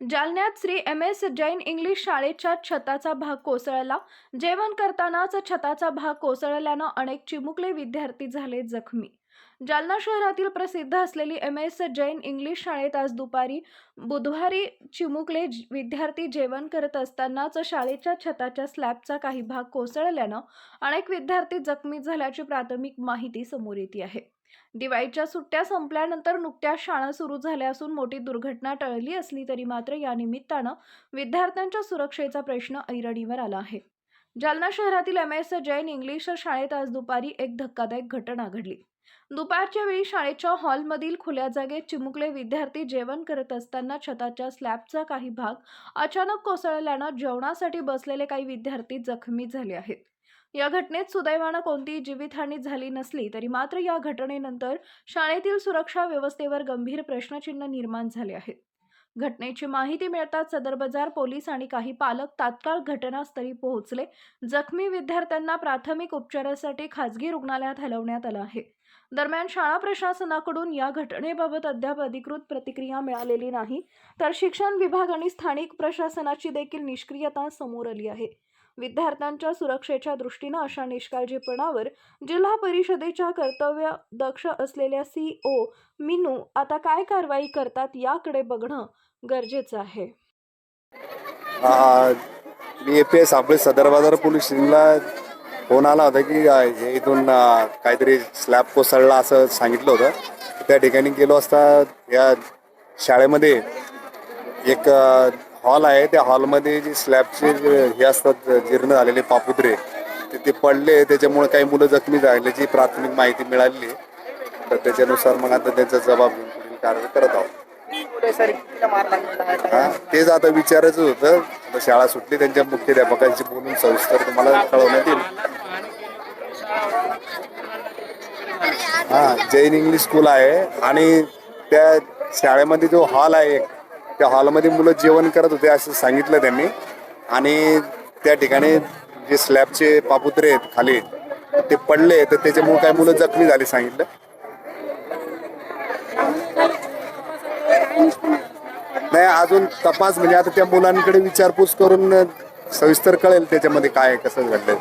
जालन्यात Shri M S Jain English शाळेच्या छताचा भाग कोसळला. जेवण करतानाच छताचा भाग कोसळल्यानं अनेक चिमुकले विद्यार्थी झाले जखमी. जालना शहरातील प्रसिद्ध असलेली एम एस जैन इंग्लिश शाळेत आज दुपारी बुधवारी चिमुकले विद्यार्थी जेवण करत असतानाच शाळेच्या छताच्या स्लॅबचा काही भाग कोसळल्यानं अनेक विद्यार्थी जखमी झाल्याची प्राथमिक माहिती समोर येते आहे. दिवाळीच्या सुट्ट्या संपल्यानंतर नुकत्याच शाळा सुरू झाल्या असून मोठी दुर्घटना टळली असली तरी मात्र या निमित्तानं विद्यार्थ्यांच्या सुरक्षेचा प्रश्न ऐरणीवर आला आहे. जालना शहरातील एम एस जैन इंग्लिश शाळेत आज दुपारी एक धक्कादायक घटना घडली. दुपारच्या वेळी शाळेच्या हॉलमधील खुल्या जागेत चिमुकले विद्यार्थी जेवण करत असताना छताच्या स्लॅबचा काही भाग अचानक कोसळल्यानं जेवणासाठी बसलेले काही विद्यार्थी जखमी झाले आहेत. या घटनेत सुदैवानं कोणतीही जीवितहानी झाली नसली तरी मात्र या घटनेनंतर शाळेतील सुरक्षा व्यवस्थेवर गंभीर प्रश्नचिन्ह निर्माण झाले आहेत. घटनेची माहिती मिळताच सदर बाजार पोलीस आणि काही पालक तात्काळ घटनास्थळी पोहोचले. जखमी विद्यार्थ्यांना प्राथमिक उपचारासाठी खासगी रुग्णालयात हलवण्यात आलं आहे. दरम्यान शाळा प्रशासनाकडून या घटनेबाबत अद्याप अधिकृत प्रतिक्रिया मिळालेली नाही तर शिक्षण विभाग आणि स्थानिक प्रशासनाची देखील निष्क्रियता समोर आली आहे. विद्यार्थ्यांच्या सुरक्षेच्या दृष्टीनं अशा निष्काळजीपणावर जिल्हा परिषदेच्या कर्तव्य दक्ष असलेल्या सीओ मिनू आता काय कारवाई करतात याकडे बघणं गरजेचं आहे. मी ए पी एस आपले सदर बाजार पोलीस स्टेशनला. फोन आला होता की हे इथून काहीतरी स्लॅब कोसळला असं सांगितलं होतं. त्या ठिकाणी गेलो असता या शाळेमध्ये एक हॉल आहे त्या हॉलमध्ये जे स्लॅबचे हे असतात जीर्ण झालेले पापुत्रे ते ते पडले. त्याच्यामुळे काही मुलं जखमी झाल्याची प्राथमिक माहिती मिळाली तर त्याच्यानुसार मग आता त्याचा जबाब घेऊन पुढील कारवाई करत आहोत. हा तेच आता विचारायचं होतं. आता शाळा सुटली त्यांच्या मुख्याध्यापकांशी बोलून सविस्तर तुम्हाला कळवण्यात येईल. हा जैन इंग्लिश स्कूल आहे आणि त्या शाळेमध्ये जो हॉल आहे एक, त्या हॉलमध्ये मुलं जेवण करत होते असं सांगितलं त्यांनी. आणि त्या ठिकाणी जे स्लॅबचे पापुत्रे आहेत खाली ते पडले तर त्याच्यामुळे काही मुलं जखमी झाली सांगितलं. नाही अजून तपास म्हणजे आता त्या मुलांकडे विचारपूस करून सविस्तर कळेल त्याच्यामध्ये काय कसं घडलंय